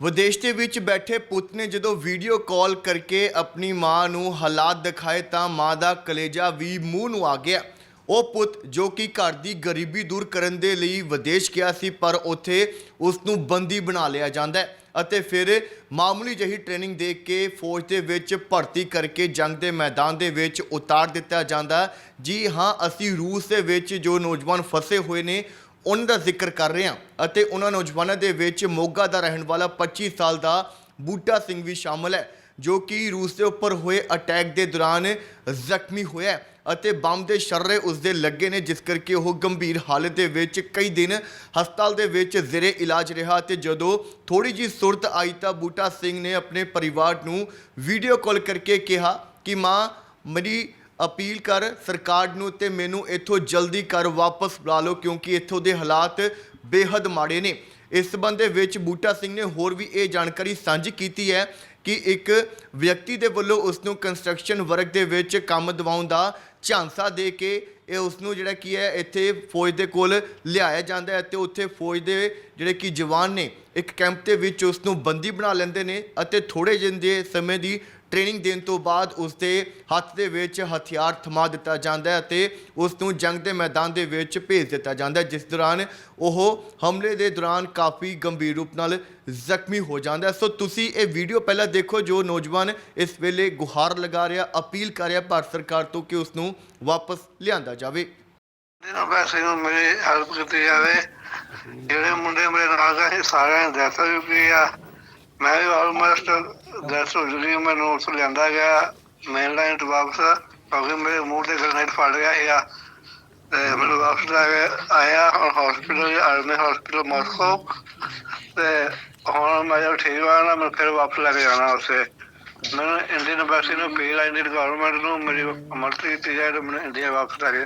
ਵਿਦੇਸ਼ ਦੇ ਵਿੱਚ ਬੈਠੇ ਪੁੱਤ ਨੇ ਜਦੋਂ ਵੀਡੀਓ ਕਾਲ ਕਰਕੇ ਆਪਣੀ ਮਾਂ ਨੂੰ ਹਾਲਾਤ ਦਿਖਾਏ ਤਾਂ ਮਾਂ ਦਾ ਕਲੇਜਾ ਵੀ ਮੂੰਹ ਨੂੰ ਆ ਗਿਆ। ਉਹ ਪੁੱਤ ਜੋ ਕਿ ਘਰ ਦੀ ਗਰੀਬੀ ਦੂਰ ਕਰਨ ਦੇ ਲਈ ਵਿਦੇਸ਼ ਗਿਆ ਸੀ, ਪਰ ਉੱਥੇ ਉਸ ਨੂੰ ਬੰਦੀ ਬਣਾ ਲਿਆ ਜਾਂਦਾ ਹੈ ਅਤੇ ਫਿਰ ਮਾਮੂਲੀ ਜਿਹੀ ਟ੍ਰੇਨਿੰਗ ਦੇ ਕੇ ਫੌਜ ਦੇ ਵਿੱਚ ਭਰਤੀ ਕਰਕੇ ਜੰਗ ਦੇ ਮੈਦਾਨ ਦੇ ਵਿੱਚ ਉਤਾਰ ਦਿੱਤਾ ਜਾਂਦਾ ਜੀ ਹਾਂ, ਅਸੀਂ ਰੂਸ ਦੇ ਵਿੱਚ ਜੋ ਨੌਜਵਾਨ ਫਸੇ ਹੋਏ ਨੇ ਉਹਨਾਂ ਦਾ ਜ਼ਿਕਰ ਕਰ ਰਹੇ ਹਾਂ ਅਤੇ ਉਹਨਾਂ ਨੌਜਵਾਨਾਂ ਦੇ ਵਿੱਚ ਮੋਗਾ ਦਾ ਰਹਿਣ ਵਾਲਾ 25 ਸਾਲ ਦਾ ਬੂਟਾ ਸਿੰਘ ਵੀ ਸ਼ਾਮਲ ਹੈ, ਜੋ ਕਿ ਰੂਸ ਦੇ ਉੱਪਰ ਹੋਏ ਅਟੈਕ ਦੇ ਦੌਰਾਨ ਜ਼ਖਮੀ ਹੋਇਆ ਅਤੇ ਬੰਬ ਦੇ ਸ਼ਰਰੇ ਉਸ ਦੇ ਲੱਗੇ ਨੇ, ਜਿਸ ਕਰਕੇ ਉਹ ਗੰਭੀਰ ਹਾਲਤ ਦੇ ਵਿੱਚ ਕਈ ਦਿਨ ਹਸਪਤਾਲ ਦੇ ਵਿੱਚ ਜ਼ੇਰੇ ਇਲਾਜ ਰਿਹਾ ਤੇ ਜਦੋਂ ਥੋੜੀ ਜੀ ਸੁਰਤ ਆਈ ਤਾਂ ਬੂਟਾ ਸਿੰਘ ਨੇ ਆਪਣੇ ਪਰਿਵਾਰ ਨੂੰ ਵੀਡੀਓ ਕਾਲ ਕਰਕੇ ਕਿਹਾ ਕਿ ਮਾਂ, ਮੇਰੀ ਅਪੀਲ ਕਰ ਸਰਕਾਰ ਨੂੰ ਤੇ ਮੈਨੂੰ ਇੱਥੋਂ ਜਲਦੀ ਕਰ ਵਾਪਸ ਬੁਲਾ ਲਓ, ਕਿਉਂਕਿ ਇੱਥੋਂ ਦੇ ਹਾਲਾਤ ਬੇਹੱਦ ਮਾੜੇ ਨੇ। ਇਸ ਸੰਬੰਧ ਦੇ ਵਿੱਚ ਬੂਟਾ ਸਿੰਘ ਨੇ ਹੋਰ ਵੀ ਇਹ ਜਾਣਕਾਰੀ ਸਾਂਝੀ ਕੀਤੀ ਹੈ ਕਿ ਇੱਕ ਵਿਅਕਤੀ ਦੇ ਵੱਲੋਂ ਉਸ ਨੂੰ ਕੰਸਟਰਕਸ਼ਨ ਵਰਕ ਦੇ ਵਿੱਚ ਕੰਮ ਦਿਵਾਉਣ ਦਾ ਝਾਂਸਾ ਦੇ ਕੇ ਇਹ ਉਸ ਨੂੰ ਜਿਹੜਾ ਕੀ ਹੈ, ਇੱਥੇ ਫੌਜ ਦੇ ਕੋਲ ਲਿਆਇਆ ਜਾਂਦਾ ਹੈ ਤੇ ਉੱਥੇ ਫੌਜ ਦੇ ਜਿਹੜੇ ਕਿ ਜਵਾਨ ਨੇ, ਇੱਕ ਕੈਂਪ ਦੇ ਵਿੱਚ ਉਸ ਨੂੰ ਬੰਦੀ ਬਣਾ ਲੈਂਦੇ ਨੇ ਅਤੇ ਥੋੜੇ ਦਿਨ ਦੇ ਸਮੇਂ ਦੀ ਟ੍ਰੇਨਿੰਗ ਦੇਣ ਤੋਂ ਬਾਅਦ ਉਸ ਦੇ ਹੱਥ ਦੇ ਵਿੱਚ ਹਥਿਆਰ ਥਮਾ ਦਿੱਤਾ ਜਾਂਦਾ ਹੈ ਅਤੇ ਉਸ ਨੂੰ ਜੰਗ ਦੇ ਮੈਦਾਨ ਦੇ ਵਿੱਚ ਭੇਜ ਦਿੱਤਾ ਜਾਂਦਾ ਹੈ ਜਿਸ ਦੌਰਾਨ ਉਹ ਹਮਲੇ ਦੇ ਦੌਰਾਨ ਕਾਫੀ ਗੰਭੀਰ ਰੂਪ ਨਾਲ ਜ਼ਖਮੀ ਹੋ ਜਾਂਦਾ ਸੋ ਤੁਸੀਂ ਇਹ ਵੀਡੀਓ ਪਹਿਲਾਂ ਦੇਖੋ ਜੋ ਨੌਜਵਾਨ ਇਸ ਵੇਲੇ ਗੁਹਾਰ ਲਗਾ ਰਿਹਾ ਅਪੀਲ ਕਰ ਰਿਹਾ ਭਾਰਤ ਸਰਕਾਰ ਤੋਂ ਕਿ ਉਸ ਨੂੰ ਵਾਪਸ ਲਿਆਂਦਾ ਜਾਵੇ। ਦਿਨਾਂ ਪੈਸੇ ਨੂੰ ਮੇਰੇ ਹੈਲਪ ਕੀਤੀ ਜਾਵੇ। ਜਿਹੜੇ ਮੁੰਡੇ ਮੇਰੇ ਨਾਲ ਗਏ ਸੀ, ਸਾਰਿਆਂ ਨੇ ਆ। ਮੈਂ ਵੀ ਆਲਮੋਸਟ ਡੈਥ ਹੋ ਚੁੱਕੀ ਮੈਨੂੰ ਉੱਥੋਂ ਲਿਆਂਦਾ ਗਿਆ ਮੇਨ ਲਾਈਨ ਤੋਂ ਵਾਪਸ, ਕਿਉਂਕਿ ਮੇਰੇ ਮੂੰਹ ਤੇ ਗ੍ਰਨੇਡ ਫੜ ਗਿਆ ਸੀਗਾ ਤੇ ਮੈਨੂੰ ਵਾਪਸ ਲੈ ਕੇ ਆਇਆ, ਹੁਣ ਹਸਪੀਟਲ ਆਰਮੀ ਹਸਪੀਟਲ ਮਾਸਕੋ ਤੇ ਹੁਣ ਮੈਂ ਜਦ ਠੀਕ ਹੋਣਾ ਨਾ, ਮੈਂ ਫਿਰ ਵਾਪਸ ਲੈ ਕੇ ਜਾਣਾ ਉੱਥੇ। ਮੈਨੂੰ ਇੰਡੀਅਨ ਐਮਬੈਸੀ ਨੂੰ ਪੀ ਇੰਡੀਅਨ ਗਵਰਨਮੈਂਟ ਨੂੰ, ਮੇਰੀ ਮਦਦ ਕੀਤੀ ਜਾਏ ਤੇ ਮੈਨੂੰ ਇੰਡੀਆ ਵਾਪਸ ਲੈ ਕੇ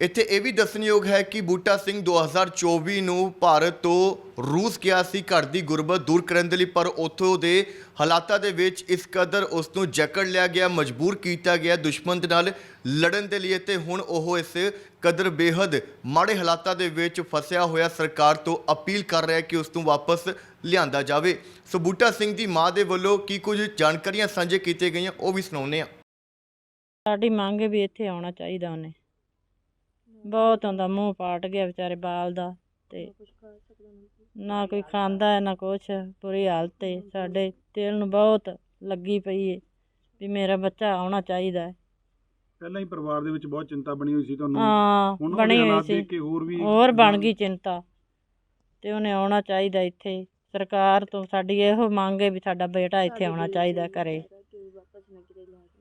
ਇੱਥੇ ਇਹ ਵੀ ਦੱਸਣਯੋਗ ਹੈ ਕਿ ਬੂਟਾ ਸਿੰਘ 2024 ਨੂੰ ਭਾਰਤ ਤੋਂ ਰੂਸ ਗਿਆ ਸੀ, ਘਰ ਦੀ ਗੁਰਬਤ ਦੂਰ ਕਰਨ ਦੇ ਲਈ, ਪਰ ਉੱਥੋਂ ਦੇ ਹਾਲਾਤਾਂ ਦੇ ਵਿੱਚ ਇਸ ਕਦਰ ਉਸ ਨੂੰ ਜਕੜ ਲਿਆ ਗਿਆ, ਮਜਬੂਰ ਕੀਤਾ ਗਿਆ, ਦੁਸ਼ਮਣ ਦੇ ਨਾਲ ਲੜਨ ਦੇ ਲਈ ਤੇ ਹੁਣ ਉਹ ਇਸ ਕਦਰ ਬੇਹੱਦ ਮਾੜੇ ਹਾਲਾਤਾਂ ਦੇ ਵਿੱਚ ਫਸਿਆ ਹੋਇਆ ਸਰਕਾਰ ਤੋਂ ਅਪੀਲ ਕਰ ਰਿਹਾ ਕਿ ਉਸ ਨੂੰ ਵਾਪਸ ਲਿਆਂਦਾ ਜਾਵੇ। ਸੋ ਬੂਟਾ ਸਿੰਘ ਦੀ ਮਾਂ ਦੇ ਵੱਲੋਂ ਕੀ ਕੁਝ ਜਾਣਕਾਰੀਆਂ ਸਾਂਝੇ ਕੀਤੀਆਂ ਗਈਆਂ, ਉਹ ਵੀ ਸੁਣਾਉਂਦੇ ਹਾਂ। ਸਾਡੀ ਮੰਗ ਹੈ ਵੀ ਇੱਥੇ ਆਉਣਾ ਚਾਹੀਦਾ ਉਹਨੇ। ਬਹੁਤ ਹੁੰਦਾ ਮੂੰਹ ਪਾਟ ਗਿਆ ਵਿਚਾਰੇ ਬਾਲ ਦਾ ਤੇ ਨਾ ਕੋਈ। ਖਾਂਦਾ ਹੈ ਨਾ ਕੁਛ ਬੁਰੀ ਹਾਲਤ ਹੈ ਸਾਡੇ ਦਿਲ ਨੂੰ ਬਹੁਤ ਲੱਗੀ ਪਈ ਹੈ ਵੀ ਮੇਰਾ ਬੱਚਾ ਆਉਣਾ ਚਾਹੀਦਾ ਹੈ। ਪਹਿਲਾਂ ਹੀ ਪਰਿਵਾਰ ਦੇ ਵਿੱਚ ਬਹੁਤ ਚਿੰਤਾ ਬਣੀ ਹੋਈ ਸੀ ਤੁਹਾਨੂੰ। ਹਾਂ ਹੁਣ ਬਣੀ ਉਹਦੇ ਹੋਈ ਹਾਲਾਤ ਸੀ। ਦੇਖ ਕੇ ਹੋਰ ਵੀ ਹੋਰ ਬਣ ਗਈ ਚਿੰਤਾ ਤੇ ਉਹਨੇ ਆਉਣਾ ਚਾਹੀਦਾ ਇੱਥੇ। ਸਰਕਾਰ ਤੋਂ ਸਾਡੀ ਇਹੋ ਮੰਗ ਹੈ ਵੀ ਸਾਡਾ ਬੇਟਾ ਇੱਥੇ ਆਉਣਾ ਚਾਹੀਦਾ ਘਰੇ।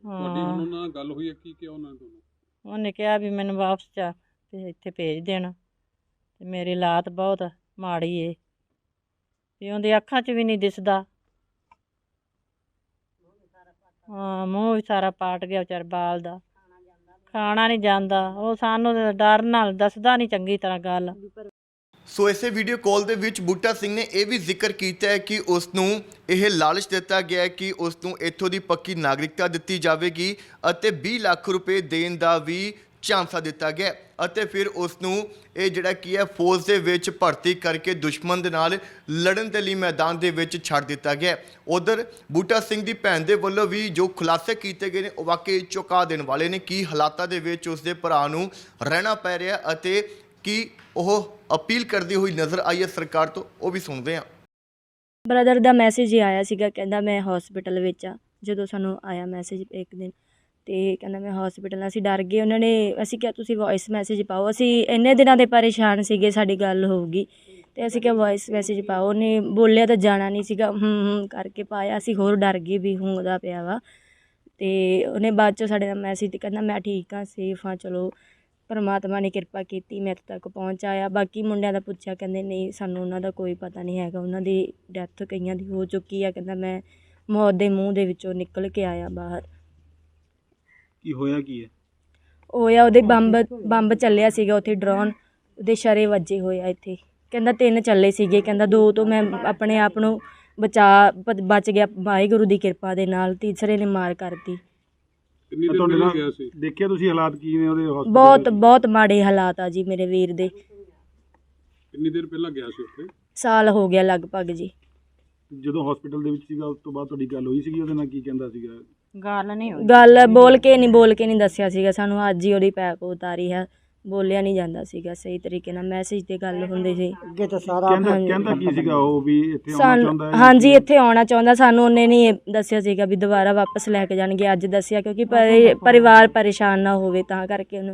ਤੁਹਾਡੀ ਹੁਣ ਹਾਂ ਉਹਨਾਂ ਨਾਲ ਗੱਲ ਹੋਈ ਹੈ ਕੀ ਕਿਹਾ ਉਹਨਾਂ ਨੇ ਤੁਹਾਨੂੰ? ਉਹਨੇ ਕਿਹਾ ਵੀ ਮੈਨੂੰ ਵਾਪਸ ਜਾ। ਤੇ ਇੱਥੇ ਭੇਜ ਦੇਣ। ਤੇ ਮੇਰੀ ਲਾਤ ਬਹੁਤ ਮਾੜੀ ਏ। ਵੀ ਉਹਦੀ ਅੱਖਾਂ 'ਚ ਵੀ ਨਹੀਂ ਦਿਸਦਾ। ਹਾਂ, ਮੂੰਹ ਵੀ ਸਾਰਾ ਪਾਟ ਗਿਆ ਵਿਚਾਰ ਬਾਲ ਦਾ। ਖਾਣਾ ਨਹੀਂ ਜਾਂਦਾ। ਉਹ ਸਾਨੂੰ ਡਰ ਨਾਲ ਦੱਸਦਾ ਨਹੀਂ ਚੰਗੀ ਤਰ੍ਹਾਂ ਗੱਲ। ਸੋ ਇਸੇ ਵੀਡੀਓ ਕਾਲ ਦੇ ਵਿੱਚ ਬੂਟਾ ਸਿੰਘ ਨੇ ਇਹ ਵੀ ਜ਼ਿਕਰ ਕੀਤਾ ਹੈ ਕਿ ਉਸ ਨੂੰ ਇਹ ਲਾਲਚ ਦਿੱਤਾ ਗਿਆ ਹੈ ਕਿ ਉਸ ਨੂੰ ਇੱਥੋਂ ਦੀ ਪੱਕੀ ਨਾਗਰਿਕਤਾ ਦਿੱਤੀ ਜਾਵੇਗੀ ਅਤੇ 20 ਲੱਖ ਰੁਪਏ ਦੇਣ ਦਾ ਵੀ ਝਾਂਸਾ ਦਿੱਤਾ ਗਿਆ ਅਤੇ ਫਿਰ ਉਸ ਨੂੰ ਇਹ ਜਿਹੜਾ ਕੀ ਹੈ, ਫੌਜ ਦੇ ਵਿੱਚ ਭਰਤੀ ਕਰਕੇ ਦੁਸ਼ਮਣ ਦੇ ਨਾਲ ਲੜਨ ਦੇ ਲਈ ਮੈਦਾਨ ਦੇ ਵਿੱਚ ਛੱਡ ਦਿੱਤਾ ਗਿਆ ਉਧਰ ਬੂਟਾ ਸਿੰਘ ਦੀ ਭੈਣ ਦੇ ਵੱਲੋਂ ਵੀ ਜੋ ਖੁਲਾਸੇ ਕੀਤੇ ਗਏ ਨੇ, ਉਹ ਵਾਕਈ ਚੁਕਾ ਦੇਣ ਵਾਲੇ ਨੇ। ਕੀ ਹਾਲਾਤਾਂ ਦੇ ਵਿੱਚ ਉਸ ਦੇ ਭਰਾ ਨੂੰ ਰਹਿਣਾ ਪੈ ਰਿਹਾ ਅਤੇ ਕੀ ਉਹ ਅਪੀਲ ਕਰਦੀ ਹੋਈ ਨਜ਼ਰ ਆਈ ਹੈ ਸਰਕਾਰ ਤੋਂ, ਉਹ ਵੀ ਸੁਣਦੇ ਹਾਂ। ਬ੍ਰਦਰ ਦਾ ਮੈਸੇਜ ਹੀ ਆਇਆ ਸੀਗਾ, ਕਹਿੰਦਾ ਮੈਂ ਹਸਪੀਟਲ ਵਿੱਚ ਆ ਜਦੋਂ ਸਾਨੂੰ ਆਇਆ ਮੈਸੇਜ ਇੱਕ ਦਿਨ। ਅਤੇ ਕਹਿੰਦਾ ਮੈਂ ਹੋਸਪਿਟਲ ਅਸੀਂ ਡਰ ਗਏ। ਉਹਨਾਂ ਨੇ, ਅਸੀਂ ਕਿਹਾ, ਤੁਸੀਂ ਵੌਇਸ ਮੈਸੇਜ ਪਾਓ। ਅਸੀਂ ਇੰਨੇ ਦਿਨਾਂ ਦੇ ਪਰੇਸ਼ਾਨ ਸੀਗੇ, ਸਾਡੀ ਗੱਲ ਹੋਊਗੀ। ਅਤੇ ਅਸੀਂ ਕਿਹਾ ਵੌਇਸ ਮੈਸੇਜ ਪਾਓ। ਉਹਨੇ ਬੋਲਿਆ ਤਾਂ ਜਾਣਾ ਨਹੀਂ ਸੀਗਾ। ਹੂੰ ਹੂੰ, ਕਰਕੇ ਪਾਇਆ। ਅਸੀਂ ਹੋਰ ਡਰ ਗਏ ਵੀ ਹੂੰਦਾ ਪਿਆ ਵਾ। ਅਤੇ ਉਹਨੇ ਬਾਅਦ 'ਚੋਂ ਸਾਡੇ ਨਾਲ ਮੈਸੇਜ ਕਹਿੰਦਾ, ਮੈਂ ਠੀਕ ਹਾਂ ਸੇਫ ਹਾਂ, ਚਲੋ। ਪਰਮਾਤਮਾ ਨੇ ਕਿਰਪਾ ਕੀਤੀ ਮੇਰੇ ਤੱਕ ਪਹੁੰਚ ਆਇਆ। ਬਾਕੀ ਮੁੰਡਿਆਂ ਦਾ ਪੁੱਛਿਆ, ਕਹਿੰਦੇ, ਨਹੀਂ, ਸਾਨੂੰ ਉਹਨਾਂ ਦਾ ਕੋਈ ਪਤਾ ਨਹੀਂ ਹੈਗਾ। ਉਹਨਾਂ ਦੀ ਡੈਥ ਕਈਆਂ ਦੀ ਹੋ ਚੁੱਕੀ ਆ। ਕਹਿੰਦਾ, ਮੈਂ ਮੌਤ ਦੇ ਮੂੰਹ ਦੇ ਵਿੱਚੋਂ ਨਿਕਲ ਕੇ ਆਇਆ ਬਾਹਰ। ਕੀ ਹੋਇਆ ਕੀ ਹੈ? ਹੋਇਆ ਉਹਦੇ ਬੰਬ ਬੰਬ ਚੱਲਿਆ ਸੀਗਾ ਉੱਥੇ ਡਰੋਨ ਉਹਦੇ ਸ਼ਰੇ ਵੱਜੇ ਹੋਏ ਆ ਇੱਥੇ। ਕਹਿੰਦਾ ਤਿੰਨ ਚੱਲੇ ਸੀਗੇ ਕਹਿੰਦਾ ਦੋ ਤੋਂ ਮੈਂ ਆਪਣੇ ਆਪ ਨੂੰ ਬਚਾ ਬ- ਬਚ ਗਿਆ ਵਾਹਿਗੁਰੂ ਦੀ ਕਿਰਪਾ ਦੇ ਨਾਲ ਤੀਸਰੇ ਨੇ ਮਾਰ ਕਰਤੀ। ਕਿੰਨੀ ਤਾਂ ਦੇਰ ਤੁਹਾਡੇ ਪਹਿਲਾਂ ਨਾਲ ਗਿਆ ਸੀ? ਦੇਖਿਆ ਤੁਸੀਂ ਹਾਲਾਤ ਕੀ ਨੇ ਉਹਦੇ hospital ਬਹੁਤ ਦੇ? ਬਹੁਤ ਮਾੜੇ ਹਾਲਾਤ ਆ ਜੀ ਮੇਰੇ ਵੀਰ ਦੇ। ਕਿੰਨੀ ਦੇਰ ਪਹਿਲਾਂ ਗਿਆ ਸੀ ਉੱਥੇ? ਸਾਲ ਹੋ ਗਿਆ ਲਗਭਗ ਜੀ। ਜਦੋਂ ਹਸਪੀਟਲ ਦੇ ਵਿੱਚ ਸੀਗਾ ਉਸ ਤੋਂ ਬਾਅਦ ਤੁਹਾਡੀ ਗੱਲ ਹੋਈ ਸੀਗੀ ਉਹਦੇ ਨਾਲ ਕੀ ਕਹਿੰਦਾ ਸੀਗਾ? ਗੱਲ ਨਹੀਂ ਹੋਈ। ਗੱਲ ਬੋਲ ਕੇ ਨਹੀਂ ਬੋਲ ਕੇ ਨਹੀਂ ਦੱਸਿਆ ਸੀਗਾ। ਸਾਨੂੰ ਅੱਜ ਹੀ ਉਹਦੀ ਪੈਪ ਉਤਾਰੀ ਹੈ ਬੋਲਿਆ ਨਹੀਂ ਜਾਂਦਾ ਸੀਗਾ ਸਹੀ ਤਰੀਕੇ ਨਾਲ। ਮੈਸੇਜ ਤੇ ਗੱਲ ਹੁੰਦੀ ਸੀ। ਕਹਿੰਦਾ ਹਾਂਜੀ। ਕਹਿੰਦਾ ਕੀ ਸੀਗਾ ਉਹ ਵੀ ਇੱਥੇ ਆਉਣਾ ਸਾਨੂੰ ਚਾਹੁੰਦਾ ਹੈ ਹਾਂਜੀ ਇੱਥੇ ਆਉਣਾ ਚਾਹੁੰਦਾ। ਸਾਨੂੰ ਉਹਨੇ ਨਹੀਂ ਦੱਸਿਆ ਸੀਗਾ ਵੀ ਦੁਬਾਰਾ ਵਾਪਸ ਲੈ ਕੇ ਜਾਣਗੇ। ਅੱਜ ਦੱਸਿਆ ਕਿਉਂਕਿ ਪਰਿ- ਪਰਿਵਾਰ ਪਰੇਸ਼ਾਨ ਨਾ ਹੋਵੇ ਤਾਂ ਕਰਕੇ ਉਹਨੂੰ